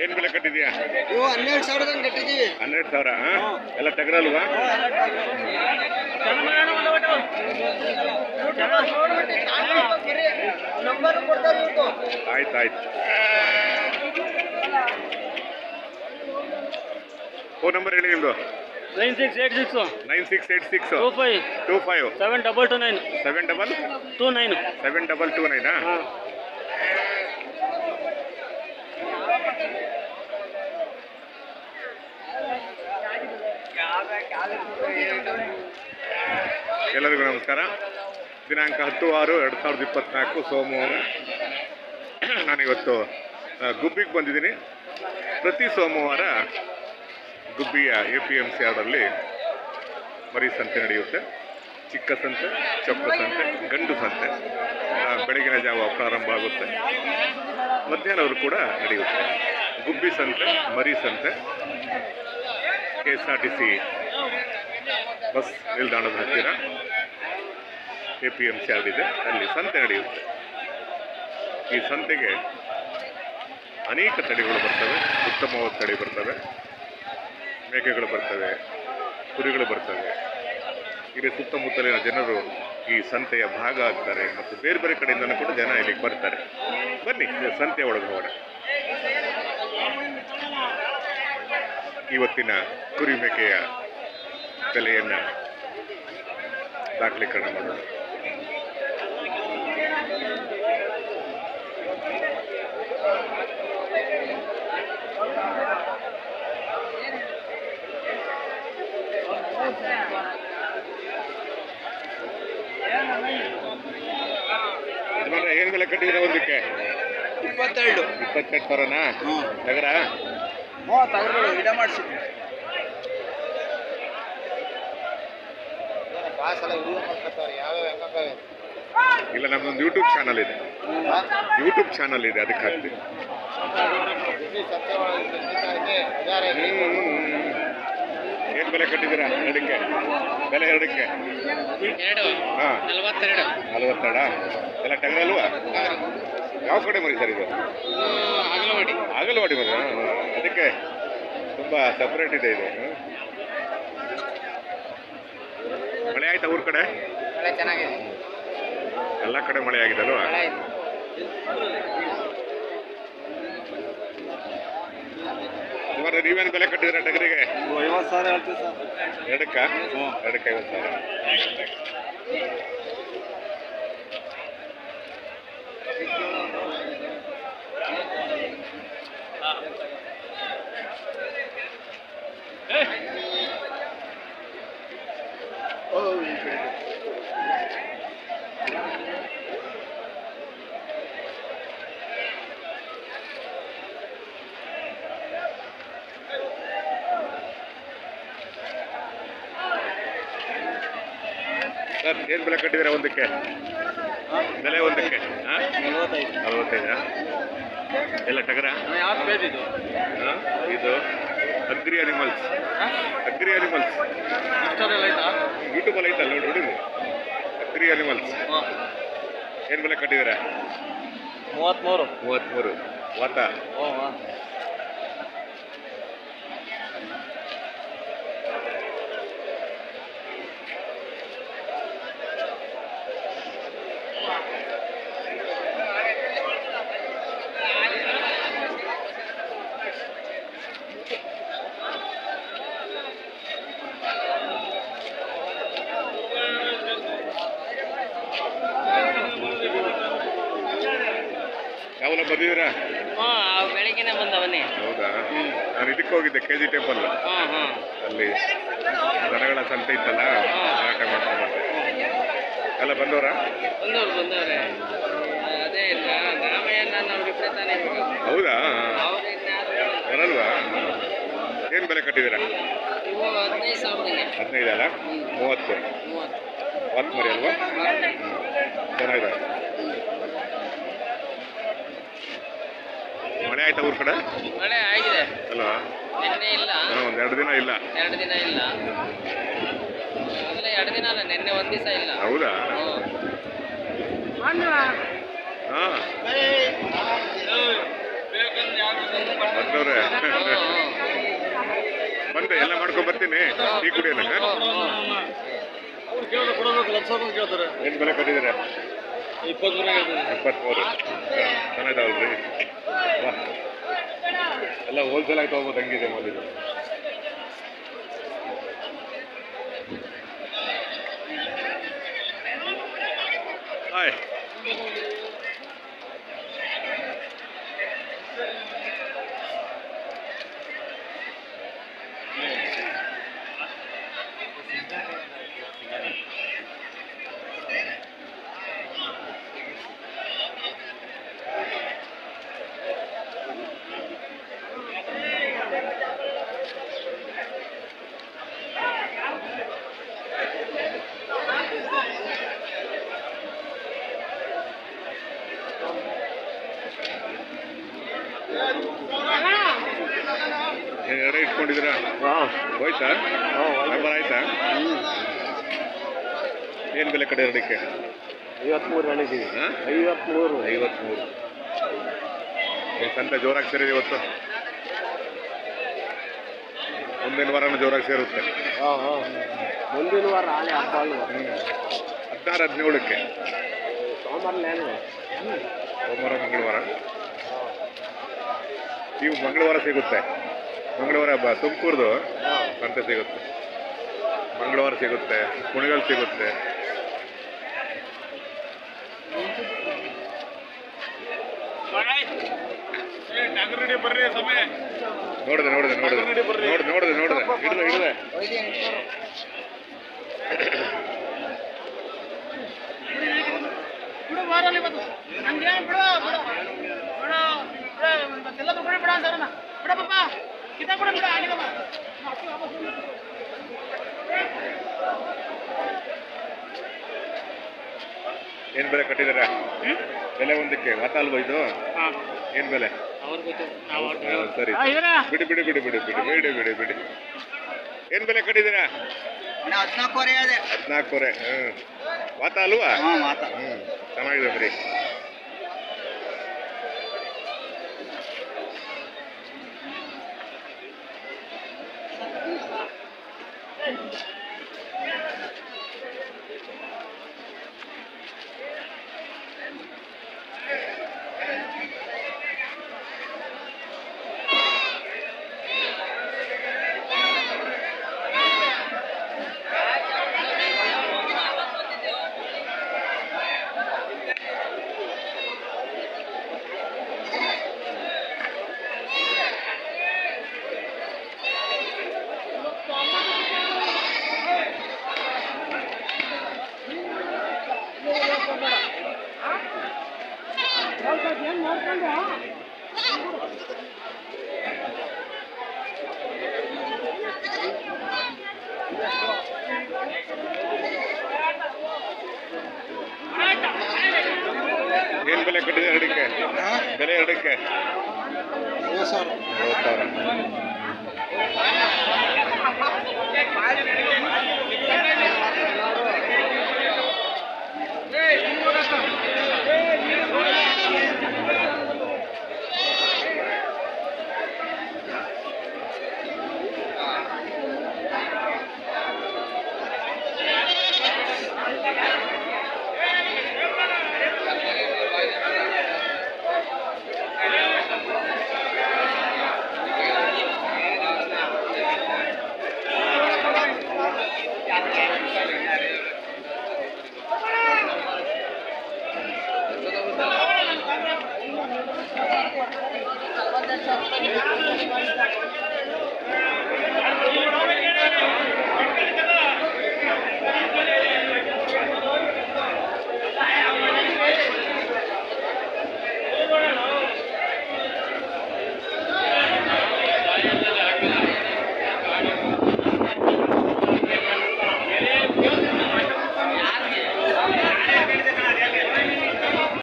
ಏನ್ ಬೆಲೆ ಕಟ್ಟಿದ್ಯಾ ಇವು ಹನ್ನೆರಡು ಸಾವಿರ ಕಟ್ಟಿದ್ದೀವಿ ಹನ್ನೆರಡು ಸಾವಿರ? ಎಲ್ಲ ಇವ್ರು ಆಯ್ತು ಆಯ್ತು. ಫೋನ್ ನಂಬರ್ ಹೇಳಿ ನಿಮ್ದು. Nine six eight six nine six eight six two five two five seven double two nine seven double two nine seven double two Naina ಎಲ್ಲರಿಗೂ ನಮಸ್ಕಾರ. ದಿನಾಂಕ ಹತ್ತು ಆರು ಎರಡು ಸಾವಿರದ ಇಪ್ಪತ್ನಾಲ್ಕು ಸೋಮವಾರ. ನಾನಿವತ್ತು ಗುಬ್ಬಿಗೆ ಬಂದಿದ್ದೀನಿ. ಪ್ರತಿ ಸೋಮವಾರ ಗುಬ್ಬಿಯ ಎ ಪಿ ಎಂ ಸಿ ಆರ್ಡಲ್ಲಿ ಮರಿ ಸಂತೆ ನಡೆಯುತ್ತೆ. ಚಿಕ್ಕ ಸಂತೆ, ಚೊಕ್ಕ ಸಂತೆ, ಗಂಡು ಸಂತೆ. ಬೆಳಗಿನ ಜಾವ ಪ್ರಾರಂಭ ಆಗುತ್ತೆ. ಮಧ್ಯಾಹ್ನವರು ಕೂಡ ನಡೆಯುತ್ತೆ. ಗುಬ್ಬಿ ಸಂತೆ, ಮರಿ ಸಂತೆ K S R T C bus ನಿಲ್ದಾಣದ ಹತ್ತಿರ ಎ ಪಿ ಎಂ ಸಿ ಆಡಿದೆ ಅಲ್ಲಿ ಸಂತೆ ನಡೆಯುತ್ತೆ. ಈ ಸಂತೆಗೆ ಅನೇಕ ತಳಿಗಳು ಬರ್ತವೆ. ಉತ್ತಮವಾದ ತಳಿ ಬರ್ತವೆ. ಮೇಕೆಗಳು ಬರ್ತವೆ, ಕುರಿಗಳು ಬರ್ತವೆ. ಇಲ್ಲಿ ಸುತ್ತಮುತ್ತಲಿನ ಜನರು ಈ ಸಂತೆಯ ಭಾಗ ಆಗ್ತಾರೆ ಮತ್ತು ಬೇರೆ ಬೇರೆ ಕಡೆಯಿಂದಲೂ ಕೂಡ ಜನ ಇಲ್ಲಿಗೆ ಬರ್ತಾರೆ. ಬನ್ನಿ ಸಂತೆ ಒಳಗೆ ಇವತ್ತಿನ ಕುರಿ ಮೇಕೆಯ ಬೆಲೆಯನ್ನು ದಾಖಲೀಕರಣ ಮಾಡೋಣ ಯಜಮಾನ್ರೆ, ಏನ್ ಬೆಲೆ ಕಟ್ಟಿದ್ರೆ ಒಂದಕ್ಕೆ? ಇಪ್ಪತ್ತೆರಡು. ಇಪ್ಪತ್ತೆರಡು ಸಾವಿರನಾ ನಗರ? ಹ್ಞೂ ತಗರ್ಗಳು ಗಿಡ ಮಾಡಿಸಿದ್ವಿ. ಇಲ್ಲ ನಮ್ದೊಂದು ಯೂಟ್ಯೂಬ್ ಚಾನಲ್ ಇದೆ. ಯೂಟ್ಯೂಬ್ ಚಾನಲ್ ಇದೆ ಅದಕ್ಕೆ ಹಾಕ್ತೀವಿ ಏನು ಬೆಲೆ ಕಟ್ಟಿದ್ದೀರಾ? ಎರಡಕ್ಕೆ? ಬೆಲೆ ಎರಡಕ್ಕೆ? ಎರಡು. ಹಾಂ. ನಲವತ್ತೆರಡು. ಎಲ್ಲ ಟಗರಲ್ವಾ ಯಾವ ಕಡೆ ಮರಿ ಸರ್ ಇದು? ಆಗಲವಾಡಿ ಮರಿ. ಅದಕ್ಕೆ ತುಂಬ ಸಪ್ರೇಟ್ ಇದೆ ಇದು. ಮಳೆ ಆಯ್ತಾ ಊರ ಕಡೆ? ಚೆನ್ನಾಗಿದೆ. ಎಲ್ಲ ಕಡೆ ಮಳೆ ಆಗಿದೆ ಅಲ್ವಾ? ಇವಾಗ ನೀವೇನು ಬೆಲೆ ಕಟ್ಟಿದ್ರೆ ಟಗರಿಗೆ? ಐವತ್ತು ಸಾವಿರ ಹೇಳ್ತೀವಿ ಸರ್. ಎರಡಕ್ಕ? ಎರಡಕ್ಕೆ ಐವತ್ತು ಸಾವಿರ. ಸರ್ ಏನು ಬೆಲೆ ಕಟ್ಟಿದಿರ ಒಂದಕ್ಕೆ? ಬೆಲೆ ಒಂದಕ್ಕೆ ಹಾಂ? ನಲವತ್ತೈದಾ ಎಲ್ಲ ಟಗರ? ಹಾಂ ಇದು ಅಗ್ರಿ ಅನಿಮಲ್ಸ್ ಅಗ್ರಿ ಅನಿಮಲ್ಸ್ ಯೂಟ್ಯೂಬಲ್ಲಿ ಐತಲ್ಲ ನೋಡಿ ನೋಡಿ ಅಗ್ರಿ ಅನಿಮಲ್ಸ್ ಏನು ಬೆಲೆ ಕಟ್ಟಿದ್ದೀರಾ? ಮೂವತ್ತ್ಮೂರು ಮೂವತ್ತ್ಮೂರು ವಾತ. ಬಂದಿದ್ದೀರಾ ಹಾಂ ಬೆಳಗ್ಗೆನೆ ಬಂದವನ್ನೇ ಹೌದಾ? ನಾನು ಇದಕ್ಕೆ ಹೋಗಿದ್ದೆ ಕೆ ಜಿ ಟೆಂಪಲ್ ಹಾಂ ಹಾಂ ಅಲ್ಲಿ ದನಗಳ ಸಂತೆ ಇತ್ತಲ್ಲ ಮಾರಾಟ ಮಾಡ್ಕೊಂಡು ಬಂದೆ. ಎಲ್ಲ ಬಂದವರಾ? ಬಂದವ್ರು ಬಂದವ್ರೆ. ಅದೇ ರಾಮಯ್ಯನ ನಾವು ತಾನೇ ಹೌದಾ? ಬರಲ್ವಾ? ಏನು ಬೆಲೆ ಕಟ್ಟಿದ್ದೀರಾ? ಹದಿನೈದು ಸಾವಿರದಲ್ಲಿ ಹದಿನೈದು ಅಲ್ಲ ಮೂವತ್ತು. ಮೂವತ್ತು. ಮರಿ ಅಲ್ವಾ? ಚೆನ್ನಾಗಿದೆ ಮಳೆ ಆಯ್ತಾ ಊರ್ ಕಡೆ? ಮಳೆ ಆಗಿದೆ. ಅಲ್ವಾ ನಿನ್ನೆ ಇಲ್ಲ. ಒಂದ್ ಒಂದು ಎರಡು ದಿನ ಇಲ್ಲ. ಎರಡು ದಿನ ಇಲ್ಲ. ಎರಡು ದಿನ ಅಲ್ಲ ನಿನ್ನೆ ಒಂದ್ ದಿವಸ ಇಲ್ಲ. ಹೌದಾ? ಹ್ಮ್. ಹಾ. ಬಂದವ್ರೆ. ಬಂದೆ ಎಲ್ಲ ಮಾಡ್ಕೊಂಡ್ ಬರ್ತೀನಿ. ಟೀ ಕುಡಿಯೋಣ ಅವ್ರು ಕೇಳಿದ್ರೆ ಕೊಡಬೇಕು ಲಕ್ಷ ರೂಪಾಯಿ ಕೇಳ್ತಾರೆ ಏನ್ ಬೆಲೆ ಕಟ್ಟಿದ್ದೀರಾ? ಇಪ್ಪತ್ಮೂರು. ಹೇಳ್ತಾರೆ ಚೆನ್ನಾಗಿದಾವಲ್ರಿ ಎಲ್ಲ ಹೋಲ್ಸೇಲಾಗಿ ತಗೋಬೋದು ಹಂಗಿದೆ ಮೊದಲು ಇಟ್ಕೊಂಡಿದ್ದೀರಾ ಹೋಯ್ತಾ? ವ್ಯಾಪಾರ ಆಯ್ತಾ ಏನ್ ಬೆಲೆ ಕಡೆ ಎರಡಕ್ಕೆ ಐವತ್ಮೂರು ಹೇಳಿದ್ದೀವಿ? ಐವತ್ಮೂರು. ಐವತ್ಮೂರು. ಸಂತೆ ಜೋರಾಗಿ ಸೇರಿದೆ ಇವತ್ತು? ಮುಂದಿನ ವಾರನೂ ಜೋರಾಗಿ ಸೇರುತ್ತೆ. ಹಾಂ ಹಾಂ. ಮುಂದಿನ ವಾರ ನಾಳೆ ಹಬ್ಬ ಅಲ್ವಾ? ಹದಿನಾರು ಹದಿನೇಳಕ್ಕೆ. ಸೋಮವಾರ ಸೋಮವಾರ ಮಂಗಳವಾರ. ಇವು ಮಂಗಳವಾರ ಸಿಗುತ್ತೆ. ಮಂಗಳವಾರ ಹಬ್ಬ ತುಮಕೂರ್ದು ಅಂತ ಸಿಗುತ್ತೆ. ಮಂಗಳವಾರ ಸಿಗುತ್ತೆ, ಕುಣಿಗಲ್ ಸಿಗುತ್ತೆ. ನೋಡಿದೆ ನೋಡಿದೆ ನೋಡಿದೆ. ನೋಡಿದೆ ನೋಡಿದೆ ನೋಡಿದೆ. ಹಿಡಿದೆ ಹಿಡಿದೆ ಬಿಡು ಬಿಡು ಬಿಡು ಬಿಡು ಬಿಡು ಬಿಡು ಬಿಡು ಬಿಡು ಬಿಡು ಬಿಡು ಬಿಡು ಬಿಡು ಬಿಡು ಬಿಡು ಬಿಡು ಬಿಡು ಏನ್ ಬೆಲೆ ಕಟ್ಟಿದಾರೆ ಬೆಲೆ ಒಂದಕ್ಕೆ ವಾತ ಅಲ್ವಾ ಇದು? ಏನ್ ಬೆಲೆ? ಸರಿ ಬಿಡಿ ಬಿಡಿ ಬಿಡಿ ಬಿಡಿ ಬಿಡಿ ಬಿಡಿ ಬಿಡಿ ಬಿಡಿ. ಏನ್ ಬೆಲೆ ಕಟ್ಟಿದ್ದೀರಾ? ಹದಿನಾಲ್ಕೂವರೆ ಹದಿನಾಲ್ಕೂವರೆ ಹ್ಮ್. ವಾತ ಅಲ್ವಾ? ಹಾಂ ಮಾತಾ ಹ್ಮ್ ಚೆನ್ನಾಗಿದೆ ಬರೀ ಏನು ಬೆಲೆ ಕಟ್ಟಿದೆ ಎರಡಕ್ಕೆ? ಬೆಲೆ ಅಡಿಕೆ ಮೂವತ್ತು ಸಾವಿರ.